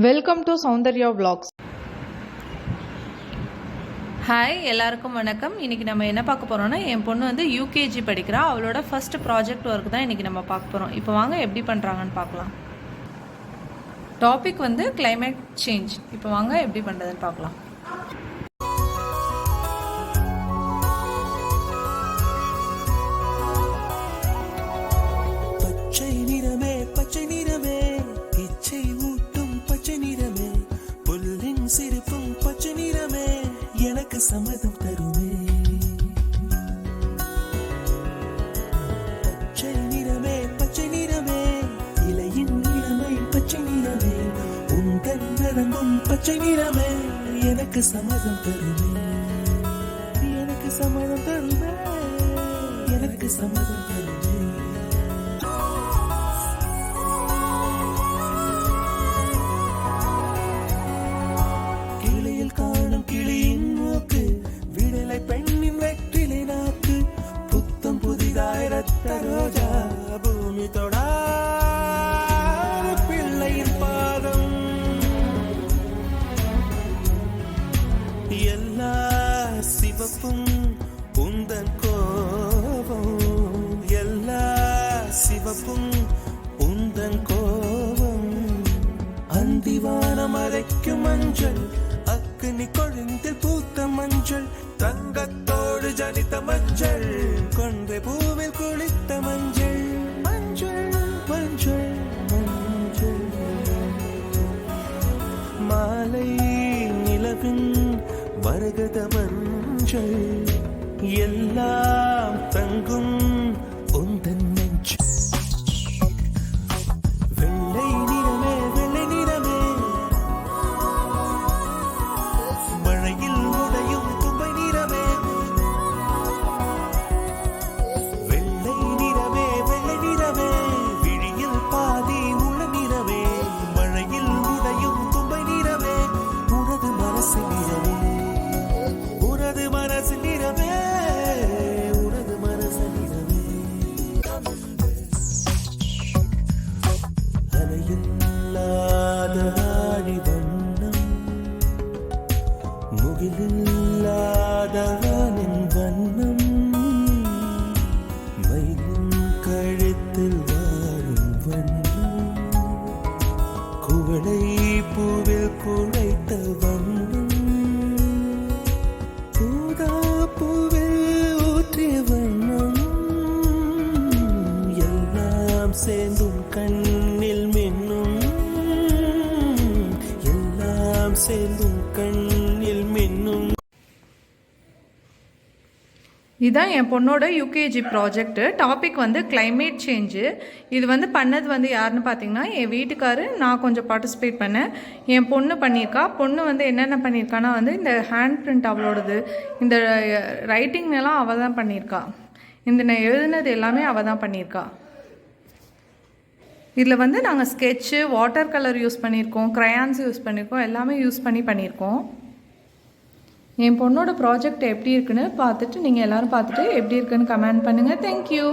Welcome to Soundarya vlogs. Hi எல்லாருக்கும் வணக்கம். இன்றைக்கி நம்ம என்ன பார்க்க போகிறோம்னா என் பொண்ணு வந்து யூகேஜி படிக்கிறா. அவளோட ஃபர்ஸ்ட் ப்ராஜெக்ட் ஒர்க் தான் இன்றைக்கி நம்ம பார்க்க போகிறோம் இப்போ வாங்க எப்படி பண்ணுறாங்கன்னு பார்க்கலாம். டாபிக் வந்து கிளைமேட் சேஞ்ச் இப்போ வாங்க எப்படி பண்ணுறதுன்னு பார்க்கலாம். சம்மதம் தருமே. பச்சை நிறமே பச்சை நிறமே இலையின் நிறமை பச்சை நிறமே உங்கள் நரம்பும் பச்சை நிறமே எனக்கு சம்மதம் தருமே. எனக்கு சம்மதம் தருமே எனக்கு சம்மதம் தருமே. சிவப்பும் உந்தன் கோபம். எல்லா சிவப்பும் உந்தன் கோபம். அந்திவானம் அரைக்கும் மஞ்சள் அக்னி கொழுந்தில் பூத்த மஞ்சள் தங்கத்தோடு ஜனித்த மஞ்சள் கொன்றை பூவில் குளித்த மஞ்சள். மஞ்சள் மஞ்சள் மஞ்சள். மாலை நிலவின் மரகத மஞ்சள் எல்லாம் தங்கும் அலையில்லாத ஆழி வண்ணம். முகிலில்லாத வானின் வண்ணம். மயிலின் கழுத்தில் வாழும் வண்ணம். குவளை பூவில் குழு இதுதான் என் பொண்ணோட யூகேஜி ப்ராஜெக்ட்டு டாபிக் வந்து கிளைமேட் சேஞ்சு இது வந்து பண்ணது வந்து யாருன்னு பார்த்தீங்கன்னா என் வீட்டுக்காரு நான் கொஞ்சம் பார்ட்டிசிபேட் பண்ணேன். என் பொண்ணு பண்ணியிருக்கா. பொண்ணு வந்து என்னென்ன பண்ணியிருக்கான்னா வந்து இந்த ஹேண்ட் பிரிண்ட் அவளோடது. இந்த ரைட்டிங் எல்லாம் அவள் தான் பண்ணியிருக்கா. இந்த நான் எழுதுனது எல்லாமே அவள் தான் பண்ணியிருக்கா. இதில் வந்து நாங்கள் ஸ்கெட்சு வாட்டர் கலர் யூஸ் பண்ணியிருக்கோம். க்ரையான்ஸ் யூஸ் பண்ணியிருக்கோம். எல்லாமே யூஸ் பண்ணி பண்ணியிருக்கோம். என் பொண்ணோட ப்ராஜெக்ட் எப்படி இருக்குன்னு பார்த்துட்டு நீங்கள் எல்லோரும் பார்த்துட்டு எப்படி இருக்குன்னு கமெண்ட் பண்ணுங்கள் தேங்க்யூ